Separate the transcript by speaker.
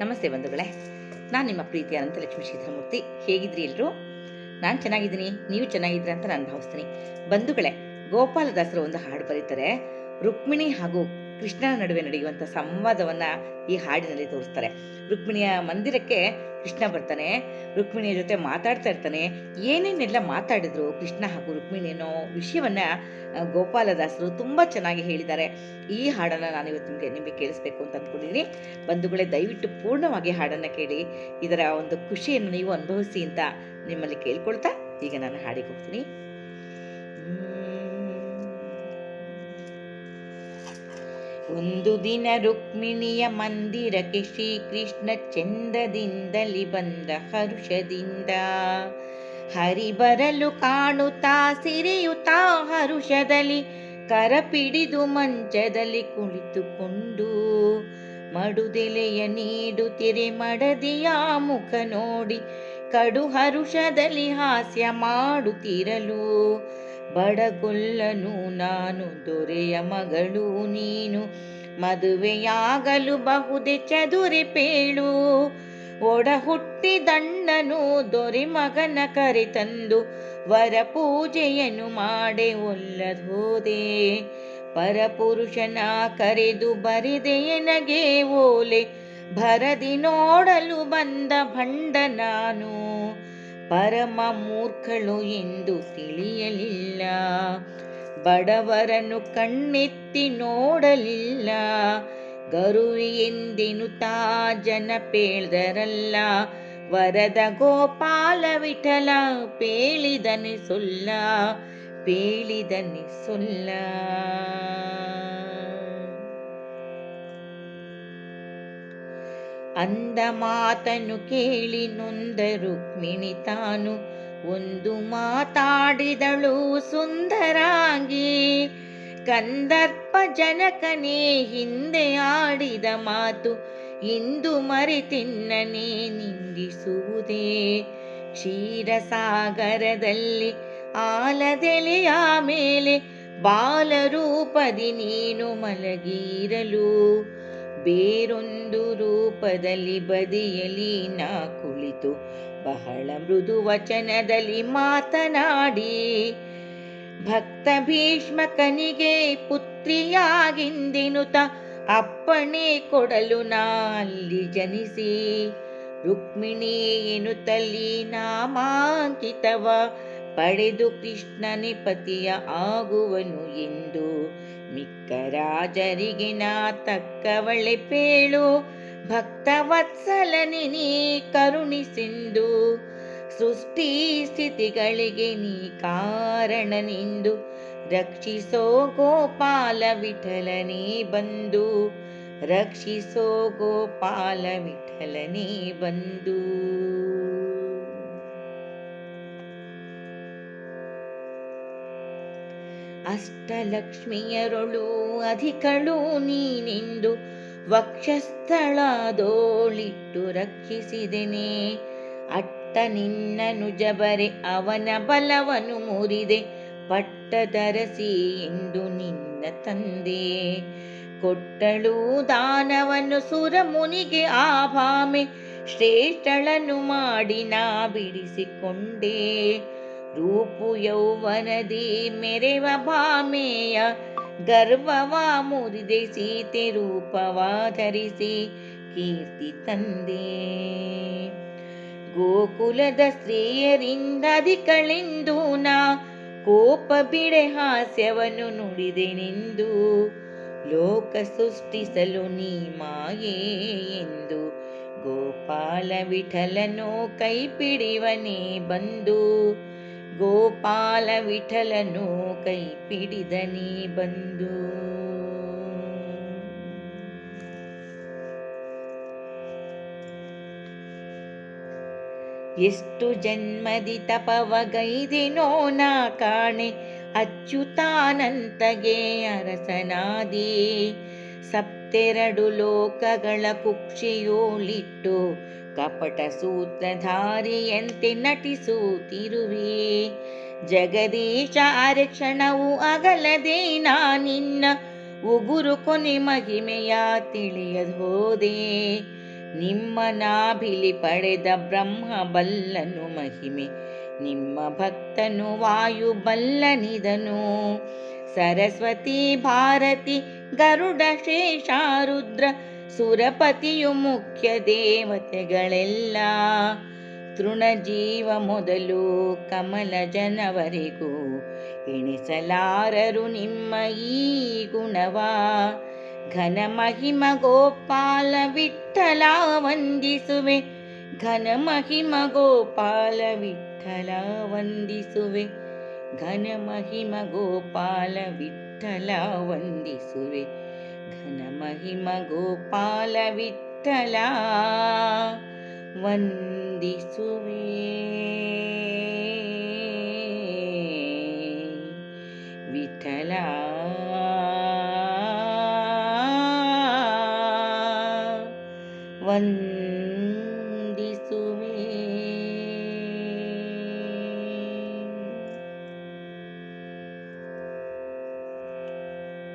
Speaker 1: ನಮಸ್ತೆ ಬಂಧುಗಳೇ. ನಾನು ನಿಮ್ಮ ಪ್ರೀತಿಯ ಅನಂತಲಕ್ಷ್ಮಿ ಶ್ರೀಧರಮೂರ್ತಿ. ಹೇಗಿದ್ರಿ ಎಲ್ಲರೂ ನಾನು ಚೆನ್ನಾಗಿದ್ದೀನಿ. ನೀವು ಚೆನ್ನಾಗಿದ್ದೀರ ಅಂತ ನಾನು ಭಾವಿಸ್ತೀನಿ. ಬಂಧುಗಳೇ, ಗೋಪಾಲದಾಸರು ಒಂದು ಹಾಡು ಬರೀತಾರೆ. ರುಕ್ಮಿಣಿ ಹಾಗೂ ಕೃಷ್ಣನ ನಡುವೆ ನಡೆಯುವಂಥ ಸಂವಾದವನ್ನ ಈ ಹಾಡಿನಲ್ಲಿ ತೋರಿಸ್ತಾರೆ. ರುಕ್ಮಿಣಿಯ ಮಂದಿರಕ್ಕೆ ಕೃಷ್ಣ ಬರ್ತಾನೆ. ರುಕ್ಮಿಣಿಯ ಜೊತೆ ಮಾತಾಡ್ತಾ ಇರ್ತಾನೆ. ಏನೇನೆಲ್ಲ ಮಾತಾಡಿದ್ರು ಕೃಷ್ಣ ಹಾಗೂ ರುಕ್ಮಿಣಿ ಅನ್ನೋ ವಿಷಯವನ್ನ ಗೋಪಾಲದಾಸರು ತುಂಬಾ ಚೆನ್ನಾಗಿ ಹೇಳಿದ್ದಾರೆ. ಈ ಹಾಡನ್ನ ನಾನು ಇವತ್ತು ನಿಮಗೆ ನಿಮಗೆ ಕೇಳಿಸ್ಬೇಕು ಅಂತ ಅಂದ್ಕೊಂಡಿದ್ದೀನಿ ಬಂಧುಗಳೇ, ದಯವಿಟ್ಟು ಪೂರ್ಣವಾಗಿ ಹಾಡನ್ನು ಕೇಳಿ. ಇದರ ಒಂದು ಖುಷಿಯನ್ನು ನೀವು ಅನುಭವಿಸಿ ಅಂತ ನಿಮ್ಮಲ್ಲಿ ಕೇಳ್ಕೊಳ್ತಾ ಈಗ ನಾನು ಹಾಡಿಗೆ ಹೋಗ್ತೀನಿ. ಒಂದು ದಿನ ರುಕ್ಮಿಣಿಯ ಮಂದಿರಕ್ಕೆ ಶ್ರೀಕೃಷ್ಣ ಚಂದದಿಂದಲಿ ಬಂದ ಹರುಷದಿಂದ. ಹರಿ ಬರಲು ಕಾಣುತ್ತಾ ಸಿರಿಯುತ್ತಾ ಹರುಷದಲ್ಲಿ, ಕರಪಿಡಿದು ಮಂಚದಲ್ಲಿ ಕುಳಿತುಕೊಂಡು, ಮಡುದೆಲೆಯ ನೀಡುತ್ತಿರೆ ಮಡದಿಯ ಮುಖ ನೋಡಿ, ಕಡು ಹರುಷದಲ್ಲಿ ಹಾಸ್ಯ ಮಾಡುತ್ತಿರಲು ಬಡಗೊಲ್ಲನು ನಾನು ದೊರೆಯ ಮಗಳು ನೀನು. ಮದುವೆಯಾಗಲು ಬಹುದೆ ಚದುರಿ ಪೇಳು. ಒಡ ಹುಟ್ಟಿದಣ್ಣನು ದೊರೆ ಮಗನ ಕರೆತಂದು. ವರ ಪೂಜೆಯನ್ನು ಮಾಡೆ ಒಲ್ಲದೋದೆ ಪರಪುರುಷನ ಕರೆದು ಬರಿದೆ ನನಗೆ ಓಲೆ. ಭರದಿ ನೋಡಲು ಬಂದ ಭಂಡ ನಾನು. ಪರಮ ಮೂರ್ಖಳು ಎಂದು ತಿಳಿಯಲಿಲ್ಲ. ಬಡವರನ್ನು ಕಣ್ಣೆತ್ತಿ ನೋಡಲಿಲ್ಲ. ಗರುವಿ ತಾ ಜನ ಪೇಳ್ದರಲ್ಲ. ವರದ ಗೋಪಾಲ ವಿಠಲ ಪೇಳಿದನೆ ಸೊಲ್ಲ ಪೇಳಿದನೆ ಸೊಲ್ಲ. ಅಂದ ಮಾತನು ಕೇಳಿ ನೊಂದ ರುಕ್ಮಿಣಿ ತಾನು ಒಂದು ಮಾತಾಡಿದಳು ಸುಂದರಾಂಗಿ. ಕಂದರ್ಪ ಜನಕನೇ ಹಿಂದೆ ಆಡಿದ ಮಾತು ಇಂದು ಮರೆತಿನ್ನನೇ ನಿಂದಿಸುವುದೇ. ಕ್ಷೀರಸಾಗರದಲ್ಲಿ ಆಲದೆಲೆಯ ಮೇಲೆ ಬಾಲರೂಪದಿ ನೀನು ಮಲಗಿರಲು ಬೇರೊಂದು ರೂಪದಲ್ಲಿ ಬದಿಯಲಿ ನಾ ಕುಳಿತು ಬಹಳ ಮೃದು ವಚನದಲ್ಲಿ ಮಾತನಾಡಿ, ಭಕ್ತ ಭೀಷ್ಮಕನಿಗೆ ಪುತ್ರಿಯಾಗಿಂದೆನುತ ಅಪ್ಪಣೆ ಕೊಡಲು ನಾ ಅಲ್ಲಿ ಜನಿಸಿ, ರುಕ್ಮಿಣಿ ಎನ್ನುತ್ತಲ್ಲಿ ನಾಮಾಂಕಿತವ ಪಡೆದು ಕೃಷ್ಣನಿಪತಿಯ ಆಗುವನು ಎಂದು ಮಿಕ್ಕ ರಾಜರಿಗೆ ನಾ ತಕ್ಕವಳೆ ಪೇಳು. ಭಕ್ತವತ್ಸಲನಿ ನೀ ಕರುಣಿಸಿಂದು ಸೃಷ್ಟಿ ಸ್ಥಿತಿಗಳಿಗೆ ನೀ ಕಾರಣನೆಂದು ರಕ್ಷಿಸೋ ಗೋಪಾಲ ವಿಠಲನೇ ಬಂದು. ರಕ್ಷಿಸೋ ಗೋಪಾಲ ವಿಠಲನೇ ಬಂದು. ಅಷ್ಟಲಕ್ಷ್ಮಿಯರೊಳು ಅಧಿಕಳು ನೀನೆಂದು ವಕ್ಷಸ್ಥಳದೋಳಿಟ್ಟು ರಕ್ಷಿಸಿದೆನೆ. ಅಟ್ಟ ನಿನ್ನ ನುಜಬರೆ ಅವನ ಬಲವನು ಮುರಿದೆ, ಪಟ್ಟದರಸಿ ಎಂದು ನಿನ್ನ ತಂದೆ. ಕೊಟ್ಟಳು ದಾನವನ್ನು ಸುರಮುನಿಗೆ ಆ ಭಾಮೆ ಶ್ರೇಷ್ಠಳನ್ನು ಮಾಡಿ ನಾ ಬಿಡಿಸಿಕೊಂಡೆ. ರೂಪು ಯೌವನದಿ ಮೆರೆವ ಭಾಮೆಯ ಗರ್ವವ ಮುರಿದೆ ಸೀತೆ ರೂಪವ ಧರಿಸಿ ಕೀರ್ತಿ ತಂದೆ. ಗೋಕುಲದ ಸ್ತ್ರೀಯರಿಂದ ಅಧಿಕಳೆಂದು ನಾ ಕೋಪ ಬಿಡೆ ಹಾಸ್ಯವನ್ನು ನುಡಿದೆನೆಂದು ಲೋಕ ಸೃಷ್ಟಿಸಲು ನೀ ಮಾಯೇ ಎಂದು ಗೋಪಾಲ ವಿಠಲನು ಕೈ ಪಿಡಿವನೇ ಬಂದು ಗೋಪಾಲ ವಿಠಲನು ಕೈ ಪಿಡಿದನೇ ಬಂದು. ಎಷ್ಟು ಜನ್ಮದಿ ತಪವಗೈದಿನೋ ನಾ ಕಾಣೆ, ಅಚ್ಯುತಾನಂತಗೆ ಅರಸನಾದಿ. ಸಪ್ತೆರಡು ಲೋಕಗಳ ಕುಕ್ಷಿಯೋಳಿಟ್ಟು ಕಪಟ ಸೂತ್ರಧಾರಿಯಂತೆ ನಟಿಸುತ್ತಿರುವೆ. ಜಗದೀಶ ಅರಕ್ಷಣವು ಅಗಲದೆ ನಾ ನಿನ್ನ ಉಗುರು ಕೊನೆ ಮಹಿಮೆಯ ತಿಳಿಯದೋದೆ ನಿಮ್ಮ ನಾಭಿಲಿ ಪಡೆದ ಬ್ರಹ್ಮ ಬಲ್ಲನು ಮಹಿಮೆ, ನಿಮ್ಮ ಭಕ್ತನು ವಾಯು ಬಲ್ಲನಿದನು. ಸರಸ್ವತಿ ಭಾರತಿ ಗರುಡ ಶೇಷಾರುದ್ರ ಸುರಪತಿಯು ಮುಖ್ಯ ದೇವತೆಗಳೆಲ್ಲ. ತೃಣಜೀವ ಮೊದಲು ಕಮಲ ಜನವರೆಗೂ ಎಣಿಸಲಾರರು ನಿಮ್ಮ ಈ ಗುಣವ. ಘನ ಮಹಿಮ ಗೋಪಾಲ ವಿಠಲ ವಂದಿಸುವೆ. ಘನ ಮಹಿಮ ಗೋಪಾಲ ವಿಠಲ ವಂದಿಸುವೆ. ಘನ ಮಹಿಮ ಗೋಪಾಲ ವಿಠಲ ವಂದಿಸುವೆ. घनमहिमगोपालविठला वन्दिसुवे। विठला वन्दे